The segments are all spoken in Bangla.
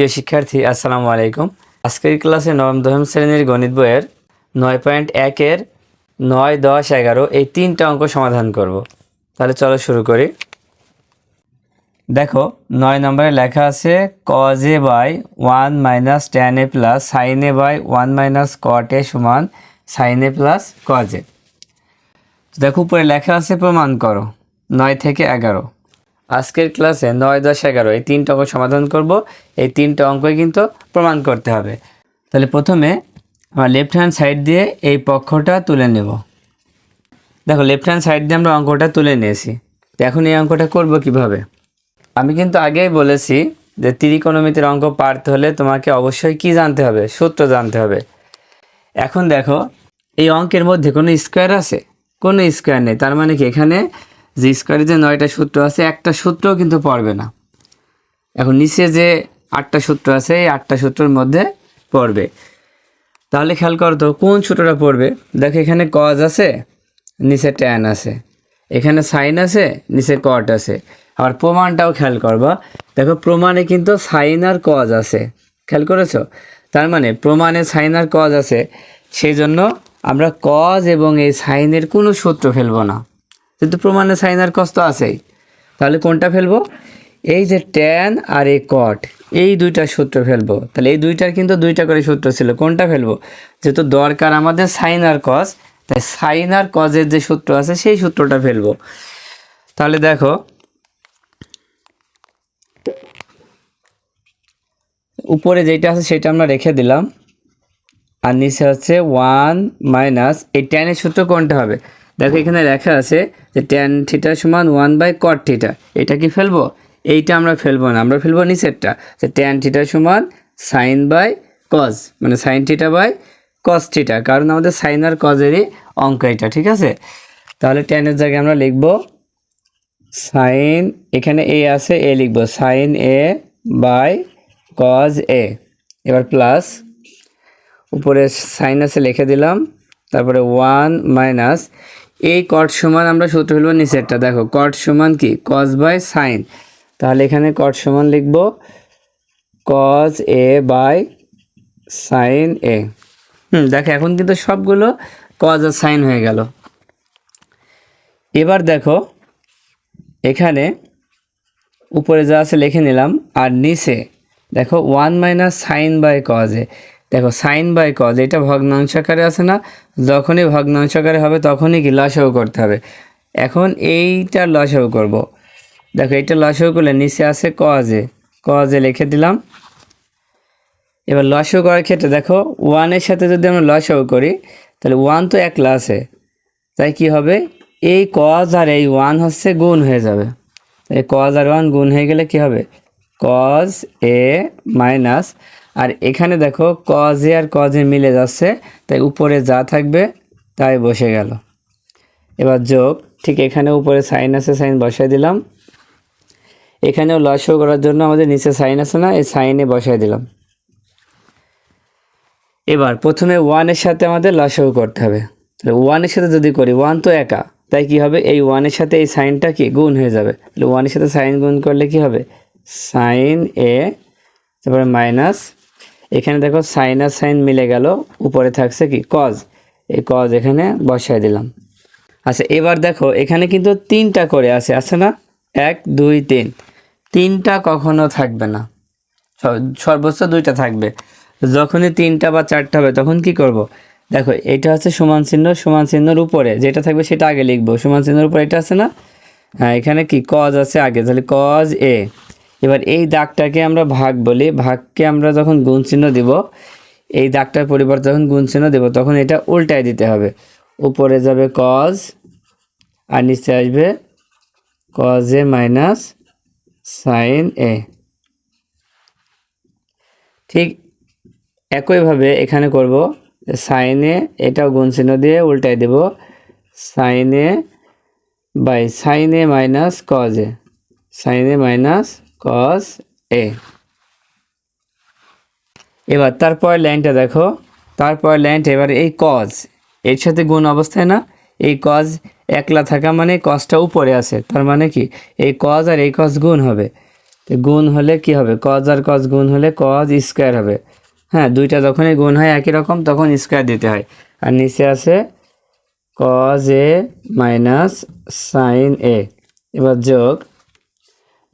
প্রিয় শিক্ষার্থী, আসসালামু আলাইকুম। আজকের ক্লাসে নবম দশম শ্রেণির গণিত বইয়ের নয় পয়েন্ট একের নয়, দশ, এগারো এই তিনটা অঙ্ক সমাধান করব। তাহলে চলো শুরু করি। দেখো, নয় নম্বরে লেখা আছে cos A by one minus tan A plus sin A by one minus cot A সমান sin A plus cos A দেখো, উপরে লেখা আছে প্রমাণ করো, নয় থেকে এগারো। আজকের ক্লাসে নয়, দশ, এগারো, এই তিনটা অঙ্ক সমাধান করব। এই তিনটা অঙ্কই কিন্তু প্রমাণ করতে হবে। তাহলে প্রথমে আমরা লেফট হ্যান্ড সাইড দিয়ে এই পক্ষটা তুলে নেব। দেখো লেফট হ্যান্ড সাইড দিয়ে আমরা অঙ্কটা তুলে নিয়েছি। তো এখন এই অঙ্কটা করব কীভাবে? আমি কিন্তু আগেই বলেছি যে ত্রিকোণমিতির অঙ্ক পারতে হলে তোমাকে অবশ্যই কি জানতে হবে? সূত্র জানতে হবে। এখন দেখো, এই অঙ্কের মধ্যে কোনো স্কোয়ার আছে? কোনো স্কোয়ার নেই। তার মানে কি? এখানে যে স্কোয়ারে যে নয়টা সূত্র আছে, একটা সূত্রও কিন্তু পড়বে না। এখন নিচে যে আটটা সূত্র আছে, এই আটটা সূত্রের মধ্যে পড়বে। তাহলে খেয়াল করো তো, কোন সূত্রটা পড়বে? দেখো এখানে কজ আছে, নিচে ট্যান আছে। এখানে সাইন আছে, নিচে কট আছে। আবার প্রমাণটাও খেয়াল করবা। দেখো প্রমাণে কিন্তু সাইন আর কজ আছে। খেয়াল করেছ? তার মানে প্রমাণে সাইন আর কজ আছে সেই জন্য আমরা কজ এবং এই সাইনের কোনো সূত্র ফেলব না। কিন্তু প্রমাণে সাইন আর তো আছেই, তাহলে কোনটা ফেলব? এই যে ট্যান আর এই কট এই দুইটা সূত্র ফেলব। তাহলে এই দুইটার কিন্তু দুইটা করে সূত্র ছিল, কোনটা ফেলব? যেহেতু দরকার আমাদের সাইন আর কজ তাই সাইন আর কজের যে সূত্র আছে, সেই সূত্রটা ফেলব। তাহলে দেখো, উপরে যেটা আছে সেটা আমরা রেখে দিলাম। আর নিচে হচ্ছে ওয়ান মাইনাস এই ট্যানের সূত্র কোনটা হবে? দেখো এখানে লেখা আছে যে ট্যান থিটা সমান ওয়ান বাই কট থিটা এটা কি ফেলব? এইটা আমরা ফেলব না, আমরা ফেলব নিচেরটা। যে ট্যান থিটা সমান সাইন বাই কজ মানে sin theta by cos theta কারণ আমাদের সাইন আর কজেরই অঙ্ক এটা, ঠিক আছে? তাহলে ট্যানের জায়গায় আমরা লিখব সাইন এখানে এ আছে এ লিখব sin A by cos A এবার প্লাস উপরে সাইন আছে লিখে দিলাম, তারপরে ওয়ান মাইনাস এই কট সমান আমরা সূত্র ফেলব নিচেরটা। দেখো কট সমান কি? কজ বাই সাইন তাহলে এখানে কট সমান লিখব cos A by sin A হুম, দেখো, এখন কিন্তু সবগুলো কজ আর সাইন হয়ে গেল। এবার দেখো, এখানে উপরে যা আছে লিখে নিলাম, আর নিচে, দেখো ওয়ান মাইনাস সাইন বাই কজে দেখো, সাইন বাই কজ এটা ভগ্নাংশাকারে আছে না। যখনই ভগ্নাংশাকারে হবে, তখনই কি লসাগু করতে হবে। এখন এইটা লসাগু করব। দেখো, এইটা লসাগু করলে নিচে আছে কজে কজে লিখে দিলাম। এবার লসাগু করার ক্ষেত্রে দেখো ওয়ানের সাথে যদি আমরা লসাগু করি, তাহলে ওয়ান তো একলা আছে। তাই কি হবে? এই কজ আর এই ওয়ান হচ্ছে গুণ হয়ে যাবে। এই কজ আর ওয়ান গুণ হয়ে গেলে কি হবে? কজ এ মাইনাস আর এখানে দেখো কজে আর কজে মিলে যাচ্ছে, তাই উপরে যা থাকবে তাই বসে গেল। এবার যোগ, ঠিক এখানে উপরে সাইন আছে সাইন বসাই দিলাম। এখানেও লসও করার জন্য আমাদের নিচে সাইন আছে না, এই সাইনে বসাই দিলাম। এবার প্রথমে ওয়ানের সাথে আমাদের লসাগু করতে হবে। তাহলে ওয়ানের সাথে যদি করি ওয়ান তো একা, তাই কি হবে? এই ওয়ানের সাথে এই সাইনটা কি? গুণ হয়ে যাবে। তাহলে ওয়ানের সাথে সাইন গুণ করলে কি হবে? সাইন এ তারপরে মাইনাস এখানে দেখো সাইন আর সাইন মিলে গেল, উপরে থাকছে কি কজ এই কজ এখানে বসাই দিলাম। আচ্ছা এবার দেখো, এখানে কিন্তু তিনটা করে আছে আছে না? এক, দুই, তিন। তিনটা কখনো থাকবে না। সর্বোচ্চ দুইটা থাকবে। যখনই তিনটা বা চারটা হবে, তখন কি করব। দেখো, এটা হচ্ছে সমান চিহ্ন, সমান চিহ্নর উপরে। যেটা থাকবে সেটা আগে লিখব। সমান চিহ্নের উপরে এটা আছে না? হ্যাঁ এখানে কি কজ আছে আগে। তাহলে কজ এ এবার এই দাগটাকে আমরা ভাগ বলি, ভাগকে আমরা যখন গুণ চিহ্ন দিব, এই দাগটার পরিবর্তে যখন গুণ চিহ্ন দেবো, তখন এটা উল্টায় দিতে হবে। উপরে যাবে কজ আর নিচে আসবে cos A minus sin A ঠিক একইভাবে এখানে করব সাইনে এটাও গুণ চিহ্ন দিয়ে উল্টাই দেব সাইনে বাই সাইনে মাইনাস কজ সাইনে মাইনাস কজ এ এবার তারপর লাইনটা দেখো। তারপর লাইনটা এবার এই কজ এর সাথে গুণ অবস্থায় না? এই কজ একলা থাকা মানে কজটা উপরে আছে। তার মানে কি? এই কজ আর এই কজ গুণ হবে। গুণ হলে কি হবে? কজ আর কজ গুণ হলে কজ স্কোয়ার হবে। হ্যাঁ দুইটা যখনই গুণ হয় একই রকম, তখন স্কোয়ার দিতে হয়। আর নিচে আছে cos A minus sin A এবার যোগ।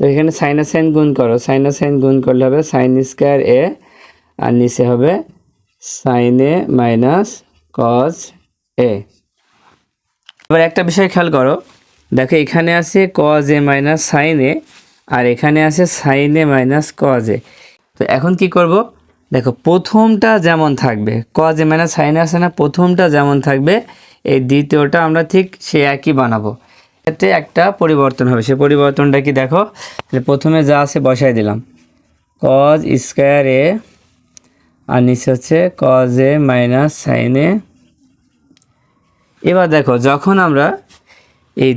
তো এখানে সাইন সাইন গুণ করো। সাইন সাইন গুণ করলে হবে সাইন স্কোয়ার এ, আর নিচে হবে সাইন মাইনাস কজ এ। এবার একটা বিষয় খেয়াল করো। দেখো এখানে আছে cos A minus sin A, আর এখানে আছে sin A minus cos A. তো এখন কি করব? দেখো প্রথমটা যেমন থাকবে কজ এ মাইনাস সাইন আছে না, প্রথমটা যেমন থাকবে, এই দ্বিতীয়টা আমরা ঠিক সে একই বানাবো। এতে একটা পরিবর্তন হবে। সে পরিবর্তনটা কি দেখো? তাহলে প্রথমে যা আছে বসাই দিলাম। কজ স্কোয়ার এ আর নিচে হচ্ছে cos A minus sin A এবার দেখো, যখন আমরা এই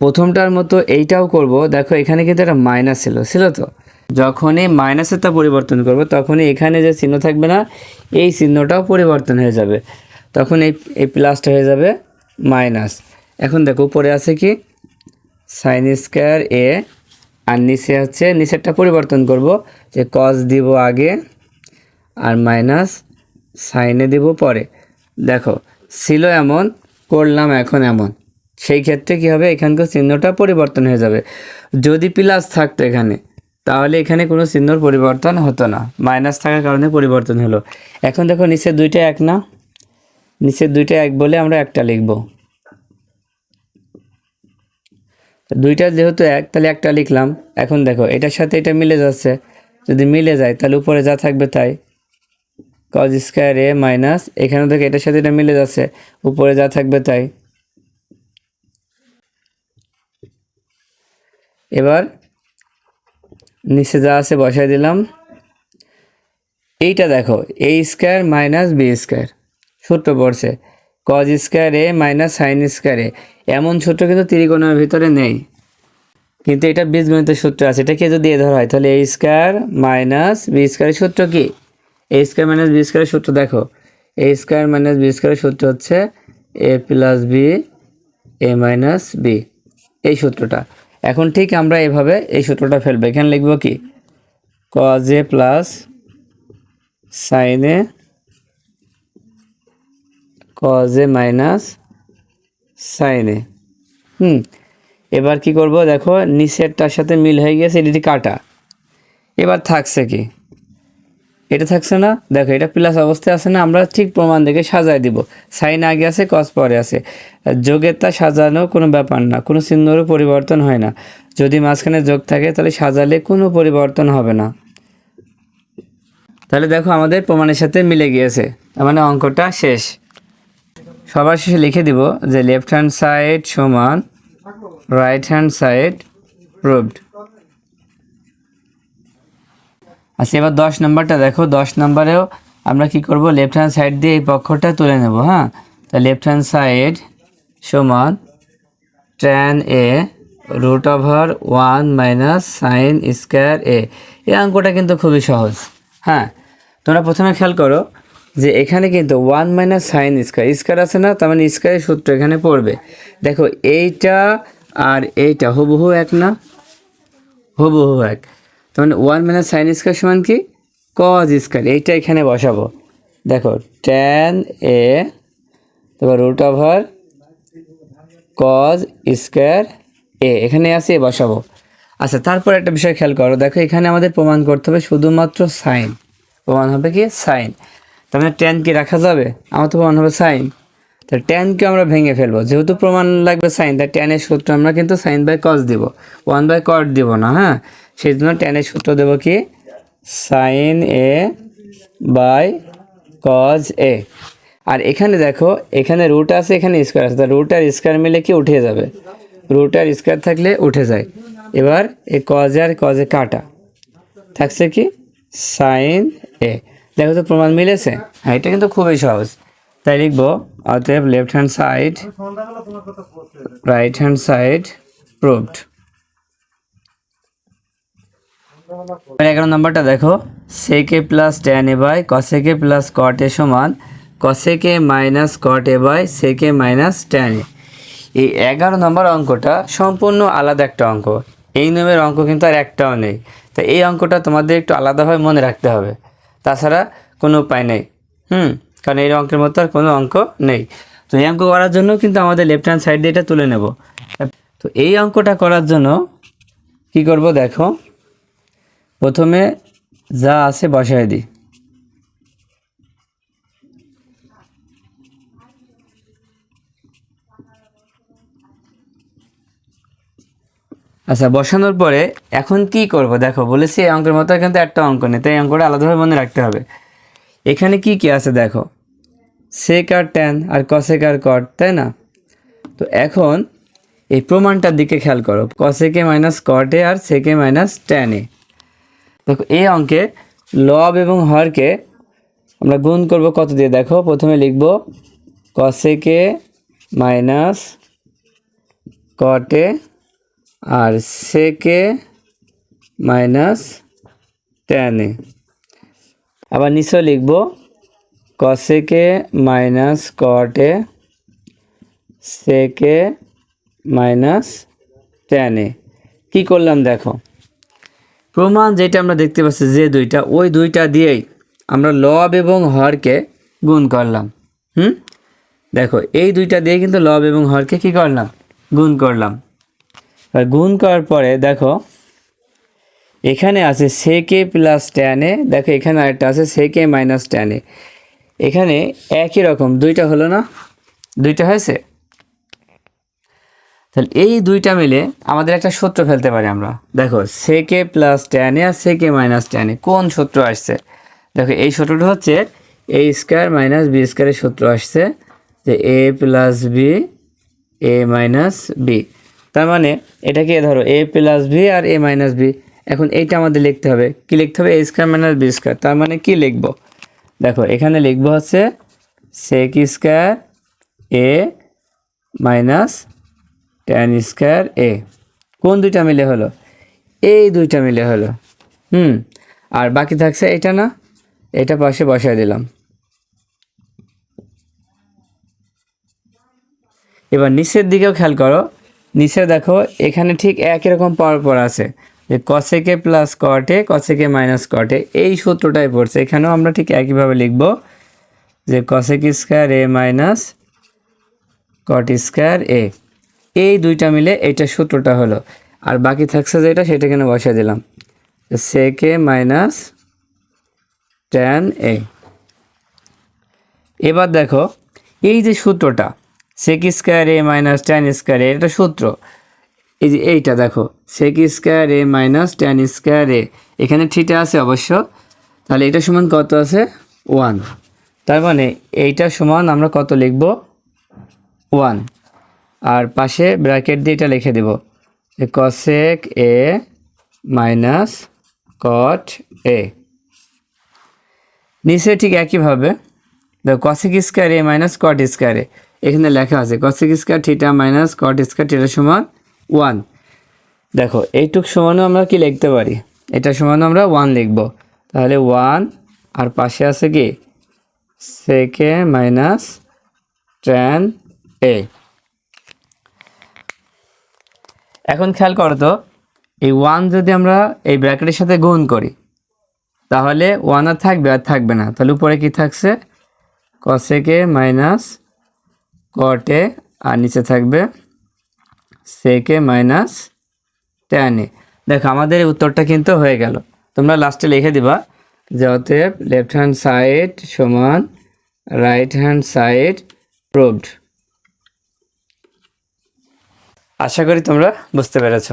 প্রথমটার মতো এইটাও করব, দেখো এখানে কিন্তু একটা মাইনাস ছিল ছিল তো? যখনই মাইনাসের তা পরিবর্তন করব, তখনই এখানে যে চিহ্ন থাকবে না, এই চিহ্নটাও পরিবর্তন হয়ে যাবে। তখন এই এই প্লাসটা হয়ে যাবে মাইনাস এখন দেখো উপরে আছে কি? সাইন স্কোয়ার এ আর নিচে হচ্ছে নিচেরটা পরিবর্তন করব যে কস দিব আগে আর মাইনাস সাইনে দিব পরে। দেখো, ছিল এমন, করলাম এখন এমন। সেই ক্ষেত্রে কি হবে? এখানকার চিহ্নটা পরিবর্তন হয়ে যাবে। যদি প্লাস থাকতো এখানে, তাহলে এখানে কোনো চিহ্নর পরিবর্তন হতো না। মাইনাস থাকার কারণে পরিবর্তন হলো। এখন দেখো নিচের দুইটা এক না? নিচের দুইটা এক বলে আমরা একটা লিখব। দুইটা যেহেতু এক, তাহলে একটা লিখলাম। এখন দেখো, এটার সাথে এটা মিলে যাচ্ছে। যদি মিলে যায়, তাহলে উপরে যা থাকবে তাই। কজ স্কোয়ার এ মাইনাস এখানে থেকে এটার সাথে এটা মিলে যাচ্ছে। উপরে যা থাকবে তাই। এবার নিচে যা আছে বসাই দিলাম। এইটা দেখো A square minus B square সূত্র পড়ছে। Cos square A minus sin square এমন সূত্র কিন্তু ত্রিকোণের ভিতরে নেই। কিন্তু এটা বীজগণিতের সূত্র আছে। এটাকে যদি এ ধরা হয়, তাহলে এ স্কোয়ার মাইনাস বি স্কোয়ারের সূত্র কি? এ স্কোয়ার মাইনাস বি স্কোয়ারের সূত্র, দেখো। এ স্কোয়ার মাইনাস বি স্কোয়ারের সূত্র হচ্ছে A plus B A minus B এই সূত্রটা। এখন ঠিক আমরা এভাবে এই সূত্রটা ফেলব। এখানে লিখব কি? Cos A plus sin cos A minus sin A হুম, এবার কি করব? দেখো নিচেরটার সাথে মিল হয়ে গেছে, এটি কাটা। এবার থাকছে কি? এটা থাকছে না? দেখো, এটা প্লাস অবস্থায় আছে না, আমরা ঠিক প্রমাণ দেখে সাজায় দিব। সাইন আগে আছে কস পরে আছে। যোগের তা সাজানো কোনো ব্যাপার না, কোনো চিহ্নরও পরিবর্তন হয় না। যদি মাঝখানে যোগ থাকে, তাহলে সাজালে কোনো পরিবর্তন হবে না। তাহলে দেখো, আমাদের প্রমাণের সাথে মিলে গিয়েছে। মানে অঙ্কটা শেষ। সবার শেষে লিখে দিব যে লেফট হ্যান্ড সাইড সমান রাইট হ্যান্ড সাইড প্রুভড আচ্ছা এবার দশ নম্বরটা দেখো। দশ নম্বরেও আমরা কি করব? লেফট হ্যান্ড সাইড দিয়ে এই পক্ষটা তুলে নেব হ্যাঁ? তা লেফট হ্যান্ড সাইড সমান tan A root over one minus sin square A এই অঙ্কটা কিন্তু খুবই সহজ হ্যাঁ? তোমরা প্রথমে খেয়াল করো যে এখানে কিন্তু one minus sin square square আছে না? তার মানে স্কোয়ারের সূত্র এখানে পড়বে। দেখো, এইটা আর এইটা, হুবহু এক না? হুবহু এক। তার মানে ওয়ান মাইনাস সাইন স্কোয়ার সমান কি? Cos square. এইটা এখানে বসাবো। দেখো ট্যান এ তারপর root over cos square A এখানে আছে, এ বসাবো। আচ্ছা তারপর একটা বিষয় খেয়াল করো। দেখো, এখানে আমাদের প্রমাণ করতে হবে শুধুমাত্র সাইন। প্রমাণ হবে কি? সাইন। তার মানে কি রাখা যাবে? আমার তো প্রমাণ হবে সাইন তা ট্যানকে আমরা ভেঙে ফেলব। যেহেতু প্রমাণ লাগবে সাইন তাই ট্যানের সূত্র আমরা কিন্তু সাইন বাই কজ দিব। ওয়ান বাই কট দিব না হ্যাঁ? সেই জন্য ট্যানের সূত্র দেবো কি? Sin A by cos A আর এখানে দেখো, এখানে রুট আছে, এখানে স্কোয়ার আছে। তা রুট আর স্কোয়ার মিলে কি উঠে যাবে? রুট আর স্কোয়ার থাকলে উঠে যায়। এবার এ কজ আর কজে কাটা। থাকছে কি? সাইন এ দেখো তো প্রমাণ মিলেছে? হ্যাঁ এটা কিন্তু খুবই সহজ। তাই লিখব, অতএব left hand side right hand side proved এগারো নম্বরটা দেখো। Sec A plus tan A by cosec A plus cot A সমান cosec A minus cot A by sec A minus tan A এই এগারো নম্বর অঙ্কটা সম্পূর্ণ আলাদা একটা অঙ্ক। এই নিয়মের অঙ্ক কিন্তু আর একটাও নেই। তো এই অঙ্কটা তোমাদের একটু আলাদাভাবে মনে রাখতে হবে। তাছাড়া কোনো উপায় নেই। হুম, কারণ এই অঙ্কের মতো আর কোনো অঙ্ক নেই। তো এই অঙ্ক করার জন্য কিন্তু আমাদের লেফট হ্যান্ড সাইড দিয়ে এটা তুলে নেব। তো এই অঙ্কটা করার জন্য কি করব দেখো? প্রথমে যা আছে বসায় দিই। আচ্ছা বসানোর পরে এখন কি করব? দেখো, বলেছি এই অঙ্কের মতো কিন্তু একটা অঙ্ক নেই, তাই অঙ্কটা আলাদাভাবে মনে রাখতে হবে। এখানে কি কি আছে দেখো? সেক আর ট্যান আর কসেক আর কট তাই না? তো এখন এই প্রমাণটার দিকে খেয়াল করো কসেকে মাইনাস কটে আর সেকে মাইনাস ট্যানে দেখো, এই অঙ্কে লব এবং হরকে আমরা গুণ করব কত দিয়ে? দেখো, প্রথমে লিখব কসেকে মাইনাস কটে আর সেকে মাইনাস টেনে। আবার নিচেও লিখব, কসেকে মাইনাস কটে সেকে মাইনাস টেনে। কি করলাম দেখো? প্রমাণ যেটা আমরা দেখতে পাচ্ছি যে দুইটা, ওই দুইটা দিয়েই আমরা লব এবং হরকে গুণ করলাম। হুম? দেখো, এই দুইটা দিয়ে কিন্তু লব এবং হরকে কি করলাম? গুণ করলাম। গুণ করার পরে দেখো, এখানে আছে সেকে প্লাস টেনে দেখো এখানে আরেকটা আছে সেকে মাইনাস টেনে এখানে একই রকম, দুইটা হলো না? দুইটা হয়েছে? তাহলে এই দুইটা মিলে আমাদের একটা সূত্র ফেলতে পারি আমরা। দেখো সেকে প্লাস টেনে আর সেকে মাইনাস টেনে কোন সূত্র আসছে? দেখো, এই সূত্রটা হচ্ছে এ স্কোয়ার মাইনাস বি স্কোয়ারের সূত্র আসছে যে A plus B A minus B তার মানে এটাকে ধরো এ প্লাস বি আর এ মাইনাস বি এখন এইটা আমাদের লিখতে হবে। কি লিখতে হবে? A square minus B square তার মানে কি লিখব? দেখো, এখানে লিখব হচ্ছে sec square A minus tan square A কোন দুইটা মিলে হলো? এই দুইটা মিলে হলো। হুম, আর বাকি থাকছে এটা না? এটা পাশে বসায় দিলাম। এবার নিচের দিকেও খেয়াল করো। নিচে দেখো, এখানে ঠিক একই রকম পর পর আছে। যে কসেকে প্লাস কটে কসেকে মাইনাস কটে এই সূত্রটাই পড়ছে। এখানেও আমরা ঠিক একইভাবে লিখব যে cosec square A minus cot square A এই দুইটা মিলে এইটা সূত্রটা হলো। আর বাকি থাকছে যেটা, সেটা এখানে বসিয়ে দিলাম। সেকে মাইনাস ট্যান এ এবার দেখো, এই যে সূত্রটা sec square A minus tan square A এটা সূত্র। এই যে এইটা দেখো sec square A minus tan square A এখানে ঠিটা আছে অবশ্য, তাহলে এটা সমান কত আছে? ওয়ান তার মানে এইটা সমান আমরা কত লিখব? ওয়ান আর পাশে ব্র্যাকেট দিয়ে এটা লিখে দেব কসেক এ মাইনাস কট এ নিচে ঠিক একইভাবে। দেখো cosec square A minus cot square এখানে লেখা আছে cosec square theta minus cot square theta সমান ওয়ান দেখো, এইটুক সমানও আমরা কি লিখতে পারি? এটা সমানও আমরা ওয়ান লিখব। তাহলে ওয়ান আর পাশে আছে কি? সেকে মাইনাস ট্যান এ এখন খেয়াল করো তো, এই ওয়ান যদি আমরা এই ব্র্যাকেটের সাথে গুণ করি, তাহলে ওয়ান আর থাকবে আর থাকবে না। তাহলে উপরে কি থাকছে? কসেকে মাইনাস কটে আর নিচে থাকবে সেকে মাইনাস ট্যানে দেখো, আমাদের উত্তরটা কিন্তু হয়ে গেল। তোমরা লাস্টে লিখে দিবা যে অতএব লেফট হ্যান্ড সাইড সমান রাইট হ্যান্ড সাইড প্রুভড আশা করি তোমরা বুঝতে পেরেছ।